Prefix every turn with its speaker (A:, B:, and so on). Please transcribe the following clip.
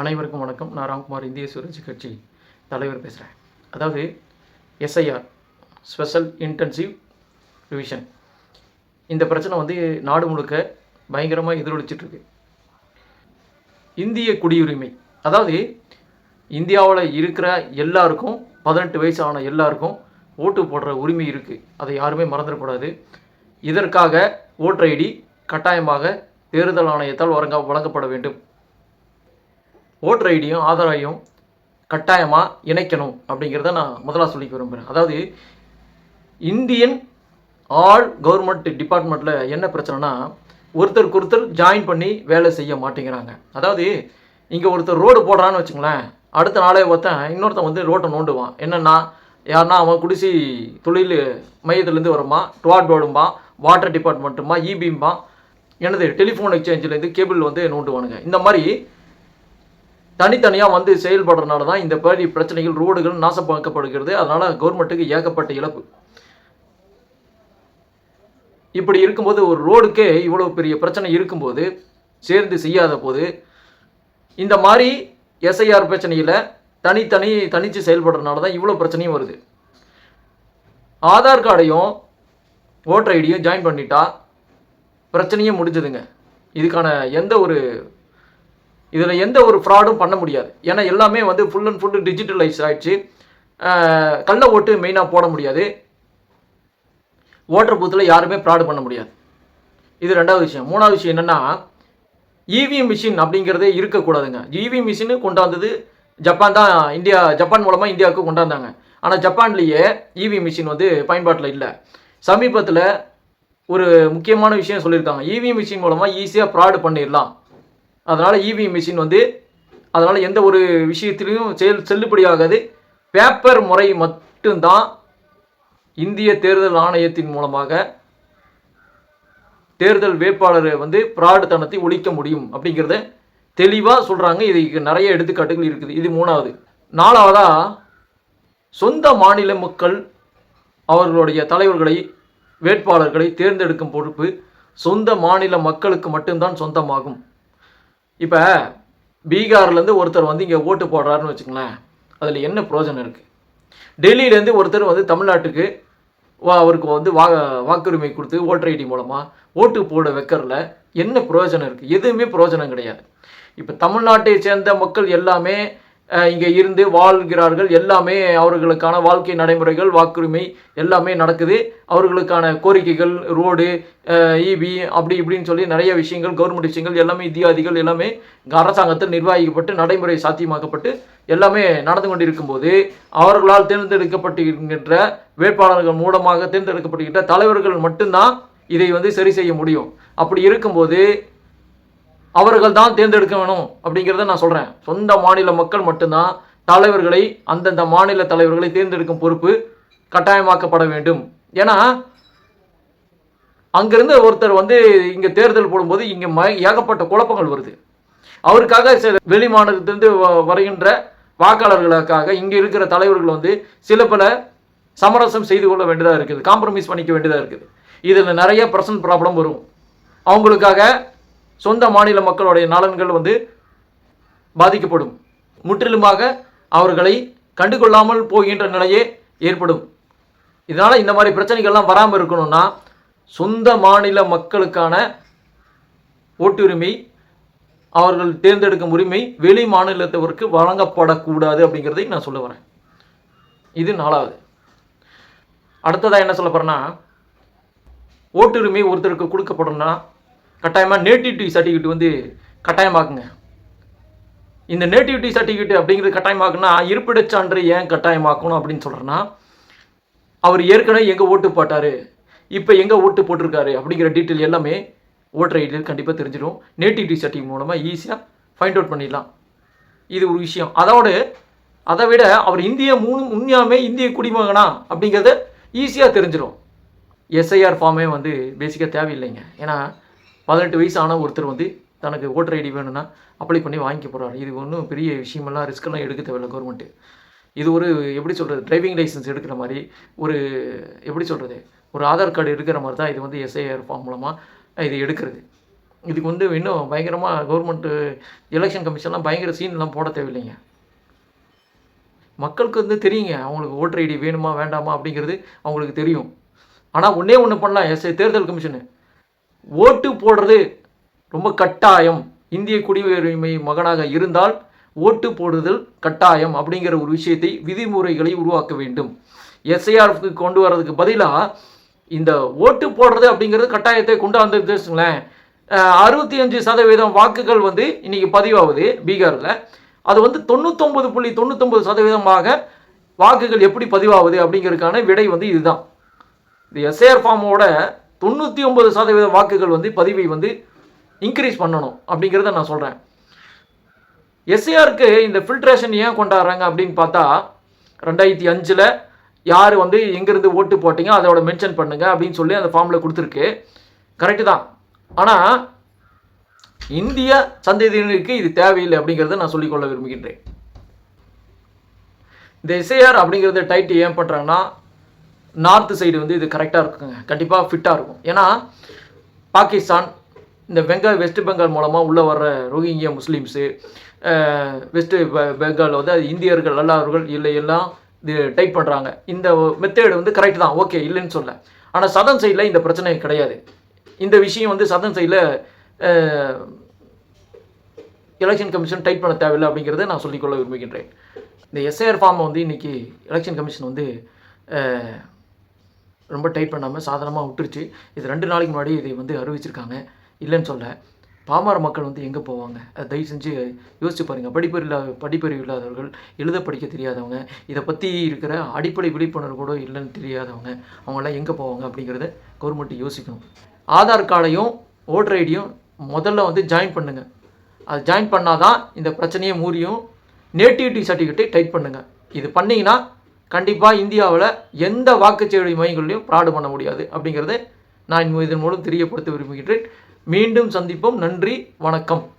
A: அனைவருக்கும் வணக்கம். நான் ராம்குமார் இந்திய சுரட்சி கட்சி தலைவர் பேசுகிறேன் அதாவது எஸ்ஐஆர் ஸ்பெஷல் இன்டென்சிவ் ரிவிஷன் இந்த பிரச்சனை வந்து நாடு முழுக்க பயங்கரமாக எதிரொலிச்சிட்ருக்கு இந்திய குடியுரிமை. அதாவது இந்தியாவில் இருக்கிற எல்லாருக்கும் பதினெட்டு வயசு ஆன எல்லாருக்கும் ஓட்டு போடுற உரிமை இருக்குது அதை யாருமே மறந்துடக்கூடாது. இதற்காக ஓட்டர் ஐடி கட்டாயமாக தேர்தல் ஆணையத்தால் வழங்க வழங்கப்பட வேண்டும். ஓட்டர் ஐடியும் ஆதார் ஐடியும் கட்டாயமாக இணைக்கணும் அப்படிங்கிறத நான் முதலாக சொல்லிக்க விரும்புகிறேன் அதாவது இந்தியன் ஆல் கவர்மெண்ட் டிபார்ட்மெண்ட்டில் என்ன பிரச்சனைனா ஒருத்தருக்கு ஒருத்தர் ஜாயின் பண்ணி வேலை செய்ய மாட்டேங்கிறாங்க. அதாவது இங்கே ஒருத்தர் ரோடு போடுறான்னு வச்சுங்களேன் அடுத்த நாளே ஒருத்தன் இன்னொருத்தன் வந்து ரோட்டை நோண்டுவான். என்னென்னா யாருன்னா அவன் குடிசி தொழில் மையத்துலேருந்து வருமா டுவாட் போர்டும்பா வாட்டர் டிபார்ட்மெண்ட்டுமா இபிம்பா எனது டெலிஃபோன் எக்ஸ்சேஞ்சிலேருந்து கேபிள் வந்து நோண்டுவானுங்க. இந்த மாதிரி தனித்தனியாக வந்து செயல்படுறதுனால தான் இந்த மாதிரி பிரச்சனைகள் ரோடுகள் நாசமாக்கப்படுகிறது. அதனால் கவர்மெண்ட்டுக்கு ஏகப்பட்ட இழப்பு. இப்படி இருக்கும்போது ஒரு ரோடுக்கே இவ்வளோ பெரிய பிரச்சனை இருக்கும்போது சேர்ந்து செய்யாத போது இந்த மாதிரி எஸ்ஐஆர் பிரச்சனையில் தனித்தனி தனித்து செயல்படுறதுனால தான் இவ்வளோ பிரச்சனையும் வருது. ஆதார் கார்டையும் ஓட்டர் ஐடியும் ஜாயின் பண்ணிட்டா பிரச்சனையே முடிஞ்சதுங்க. இதுக்கான எந்த ஒரு இதில் எந்த ஒரு ஃப்ராடும் பண்ண முடியாது. ஏன்னா எல்லாமே வந்து ஃபுல் அண்ட் ஃபுல்லு டிஜிட்டலைஸ் ஆகிடுச்சு கள்ள ஓட்டு மெயினாக போட முடியாது. ஓட்டர் பூத்தில் யாருமே ஃப்ராடு பண்ண முடியாது. இது ரெண்டாவது விஷயம். மூணாவது விஷயம் என்னென்னா இவிஎம் மிஷின் அப்படிங்கிறதே இருக்கக்கூடாதுங்க. இவிஎம் மிஷினு கொண்டாந்தது ஜப்பான் தான் இந்தியா ஜப்பான் மூலமாக இந்தியாவுக்கு கொண்டாந்தாங்க. ஆனால் ஜப்பான்லேயே இவிஎம் மிஷின் வந்து பயன்பாட்டில் இல்லை. சமீபத்தில் ஒரு முக்கியமான விஷயம் சொல்லியிருக்காங்க. இவிஎம் மிஷின் மூலமாக ஈஸியாக ஃப்ராடு பண்ணிடலாம் அதனால் இவிஎம் மிஷின் வந்து அதனால் எந்த ஒரு விஷயத்திலையும் செயல் செல்லுபடியாகாது. பேப்பர் முறை மட்டும்தான் இந்திய தேர்தல் ஆணையத்தின் மூலமாக தேர்தல் வேட்பாளரை வந்து பிராடுத்தனத்தை ஒழிக்க முடியும் அப்படிங்கிறத தெளிவாக சொல்கிறாங்க இதுக்கு நிறைய எடுத்துக்காட்டுகள் இருக்குது. இது மூணாவது. நாலாவதா சொந்த மாநில மக்கள் அவர்களுடைய தலைவர்களை வேட்பாளர்களை தேர்ந்தெடுக்கும் பொறுப்பு சொந்த மாநில மக்களுக்கு மட்டும்தான் சொந்தமாகும். இப்போ பீகார்லேருந்து ஒருத்தர் வந்து இங்கே ஓட்டு போடுறாருன்னு வச்சுங்களேன் அதில் என்ன ப்ரோஜனம் இருக்குது டெல்லியிலேருந்து ஒருத்தர் வந்து தமிழ்நாட்டுக்கு வா- அவருக்கு வந்து வா வாக்குரிமை கொடுத்து ஓட்டர் ஐடி மூலமாக ஓட்டு போட வைக்கிறதுல என்ன பிரயோஜனம் இருக்குது எதுவுமே பிரயோஜனம் கிடையாது. இப்போ தமிழ்நாட்டை சேர்ந்த மக்கள் எல்லாமே இங்கே இருந்து வாழ்கிறார்கள். எல்லாமே அவர்களுக்கான வாழ்க்கை நடைமுறைகள் வாக்குரிமை எல்லாமே நடக்குது. அவர்களுக்கான கோரிக்கைகள் ரோடு இபி அப்படி இப்படின்னு சொல்லி நிறைய விஷயங்கள் கவர்மெண்ட் விஷயங்கள் எல்லாமே இத்தியாதிகள் எல்லாமே அரசாங்கத்தில் நிர்வாகிக்கப்பட்டு நடைமுறை சாத்தியமாக்கப்பட்டு எல்லாமே நடந்து கொண்டிருக்கும்போது அவர்களால் தேர்ந்தெடுக்கப்பட்டிருக்கின்ற வேட்பாளர்கள் மூலமாக தேர்ந்தெடுக்கப்பட்டிருக்கின்ற தலைவர்கள் மட்டும்தான் இதை வந்து சரி செய்ய முடியும். அப்படி இருக்கும்போது அவர்கள் தான் தேர்ந்தெடுக்க வேணும் அப்படிங்கிறத நான் சொல்கிறேன் சொந்த மாநில மக்கள் மட்டும்தான் தலைவர்களை அந்தந்த மாநில தலைவர்களை தேர்ந்தெடுக்கும் பொறுப்பு கட்டாயமாக்கப்பட வேண்டும். ஏன்னா அங்கிருந்து ஒருத்தர் வந்து இங்கே தேர்தல் போடும்போது இங்கே ம ஏகப்பட்ட குழப்பங்கள் வருது. அவருக்காக சில வெளி மாநிலத்திலிருந்து வ- வருகின்ற வாக்காளர்களுக்காக இங்கே இருக்கிற தலைவர்கள் வந்து சில பல சமரசம் செய்து கொள்ள வேண்டியதாக இருக்குது காம்ப்ரமைஸ் பண்ணிக்க வேண்டியதாக இருக்குது. இதில் நிறைய பர்சனல் ப்ராப்ளம் வரும். அவங்களுக்காக சொந்த மாநில மக்களுடைய நலன்கள் வந்து பாதிக்கப்படும். முற்றிலுமாக அவர்களை கண்டுகொள்ளாமல் போகின்ற நிலையே ஏற்படும். இதனால் இந்த மாதிரி பிரச்சனைகள்லாம் வராமல் இருக்கணும்னா சொந்த மாநில மக்களுக்கான ஓட்டுரிமை அவர்கள் தேர்ந்தெடுக்கும் உரிமை வெளி மாநிலத்தவருக்கு வழங்கப்படக்கூடாது அப்படிங்கிறதை நான் சொல்ல வரேன். இது நாலாவது. அடுத்ததாக என்ன சொல்ல போகிறேன்னா ஓட்டுரிமை ஒருத்தருக்கு கொடுக்கப்படணும்னா கட்டாயமாக நேட்டிவிட்டி சர்டிஃபிகேட் வந்து கட்டாயமாக்குங்க. இந்த நேட்டிவிட்டி சர்டிஃபிகேட் அப்படிங்கிறது கட்டாயமாக்குனா இருப்பிடச் சான்று ஏன் கட்டாயமாக்கணும் அப்படின்னு சொல்கிறேன்னா அவர் ஏற்கனவே எங்கே ஓட்டு போட்டார் இப்போ எங்கே ஓட்டு போட்டிருக்காரு அப்படிங்கிற டீட்டெயில் எல்லாமே ஓட்டர் ஐடியில் கண்டிப்பாக தெரிஞ்சிடும். நேட்டிவிட்டி சர்டிஃபிகேட் மூலமாக ஈஸியாக ஃபைண்ட் அவுட் பண்ணிடலாம். இது ஒரு விஷயம். அதோடு அதை விட அவர் இந்திய மூணு உண்மையாமே இந்திய குடிமகனா அப்படிங்கிறத ஈஸியாக தெரிஞ்சிடும். எஸ்ஐஆர் ஃபார்மே வந்து பேசிக்காக தேவையில்லைங்க. ஏன்னா பதினெட்டு வயசு ஒருத்தர் வந்து தனக்கு ஓட்டர் ஐடி வேணும்னா அப்ளை பண்ணி வாங்கிக்க போகிறாரு இது ஒன்றும் பெரிய விஷயமெல்லாம் ரிஸ்க்கெல்லாம் எடுக்க தேவையில்லை கவர்மெண்ட்டு இது ஒரு எப்படி சொல்கிறது டிரைவிங் லைசன்ஸ் எடுக்கிற மாதிரி ஒரு எப்படி சொல்கிறது ஒரு ஆதார் கார்டு எடுக்கிற மாதிரி தான் இது வந்து எஸ்ஐஆர் ஃபார்ம் மூலமாக இது எடுக்கிறது. இதுக்கு வந்து இன்னும் பயங்கரமாக கவர்மெண்ட்டு எலெக்ஷன் கமிஷன்லாம் பயங்கர சீன்லாம் போட தேவையில்லைங்க. மக்களுக்கு வந்து தெரியுங்க அவங்களுக்கு ஓட்டர் ஐடி வேணுமா வேண்டாமா அப்படிங்கிறது அவங்களுக்கு தெரியும். ஆனால் ஒன்றே ஒன்று பண்ணலாம் எஸ்ஐ தேர்தல் கமிஷனு ஓட்டு போடுறது ரொம்ப கட்டாயம். இந்திய குடியுரிமை மகனாக இருந்தால் ஓட்டு போடுதல் கட்டாயம் அப்படிங்கிற ஒரு விஷயத்தை விதிமுறைகளை உருவாக்க வேண்டும். எஸ்ஐஆர்க்கு கொண்டு வர்றதுக்கு பதிலாக இந்த ஓட்டு போடுறது அப்படிங்கிறது கட்டாயத்தை கொண்டு வந்துச்சுங்களேன் அறுபத்தி அஞ்சு சதவீதம் வாக்குகள் வந்து இன்னைக்கு பதிவாகுது பீகாரில். அது வந்து தொண்ணூத்தொம்பது புள்ளி தொண்ணூத்தொம்பது சதவீதமாக வாக்குகள் எப்படி பதிவாகுது அப்படிங்கிறதுக்கான விடை வந்து இதுதான். இந்த எஸ்ஏஆர் ஃபார்மோட தொண்ணூற்றி ஒன்பது சதவீத வாக்குகள் வந்து பதிவை வந்து இன்க்ரீஸ் பண்ணணும் அப்படிங்கிறத நான் சொல்கிறேன் எஸ்ஏஆருக்கு இந்த ஃபில்ட்ரேஷன் ஏன் கொண்டாடுறாங்க அப்படின்னு பார்த்தா ரெண்டாயிரத்தி அஞ்சில் யார் வந்து எங்கேருந்து ஓட்டு போட்டீங்க அதோட மென்ஷன் பண்ணுங்கள் அப்படின்னு சொல்லி அந்த ஃபார்மில் கொடுத்துருக்கு. கரெக்டு தான். ஆனால் இந்திய சந்ததியினருக்கு இது தேவையில்லை அப்படிங்கிறத நான் சொல்லிக்கொள்ள விரும்புகின்றேன். இந்த எஸ்ஏஆர் அப்படிங்கிறத டைட்டு ஏன் பண்ணுறாங்கன்னா நார்த்து சைடு வந்து இது கரெக்டாக இருக்குங்க. கண்டிப்பாக ஃபிட்டாக இருக்கும். ஏன்னா பாகிஸ்தான் இந்த பெங்கால் வெஸ்ட் பெங்கால் மூலமாக உள்ளே வர்ற ரோஹிங்கியா முஸ்லீம்ஸு வெஸ்ட் பெங்கால் வந்து இந்தியர்கள் அல்லாதவர்கள் இல்லை எல்லாம் இது டைப் பண்ணுறாங்க இந்த மெத்தேடு வந்து கரெக்ட் தான். ஓகே இல்லைன்னு சொல்ல. ஆனால் சதன் சைடில் இந்த பிரச்சனை கிடையாது. இந்த விஷயம் வந்து சதன் சைடில் எலெக்ஷன் கமிஷன் டைட் பண்ண தேவையில்லை அப்படிங்கிறத நான் சொல்லிக்கொள்ள விரும்புகின்றேன். இந்த எஸ்ஐஆர் ஃபார்மை வந்து இன்றைக்கி எலெக்ஷன் கமிஷன் வந்து ரொம்ப டைட் பண்ணாமல் சாதாரணமாக விட்டுருச்சு. இது ரெண்டு நாளைக்கு முன்னாடி இதை வந்து அறிவிச்சிருக்காங்க. இல்லைன்னு சொல்ல. பாமர மக்கள் வந்து எங்கே போவாங்க? அதை தயவு செஞ்சு யோசிச்சு பாருங்கள் படிப்பறிவில்லாத படிப்பறிவு இல்லாதவர்கள் எழுத படிக்க தெரியாதவங்க இதை பற்றி இருக்கிற அடிப்படை விழிப்புணர்வு கூட இல்லைன்னு தெரியாதவங்க அவங்களாம் எங்கே போவாங்க அப்படிங்கிறத கவர்மெண்ட் யோசிக்கணும். ஆதார் கார்டையும் ஓட்டர் ஐடியும் முதல்ல வந்து ஜாயின் பண்ணுங்கள் அது ஜாயின் பண்ணாதான் இந்த பிரச்சனையை மூறியும் நேட்டிவிட்டி சர்டிஃபிகேட்டை டைட் பண்ணுங்கள் இது பண்ணிங்கன்னா கண்டிப்பாக இந்தியாவில் எந்த வாக்குச்சேவை மையங்களையும் ஃப்ராடு பண்ண முடியாது. அப்படிங்கிறத நான் இதன் மூலம் தெரியப்படுத்த விரும்புகின்றேன். மீண்டும் சந்திப்போம். நன்றி. வணக்கம்.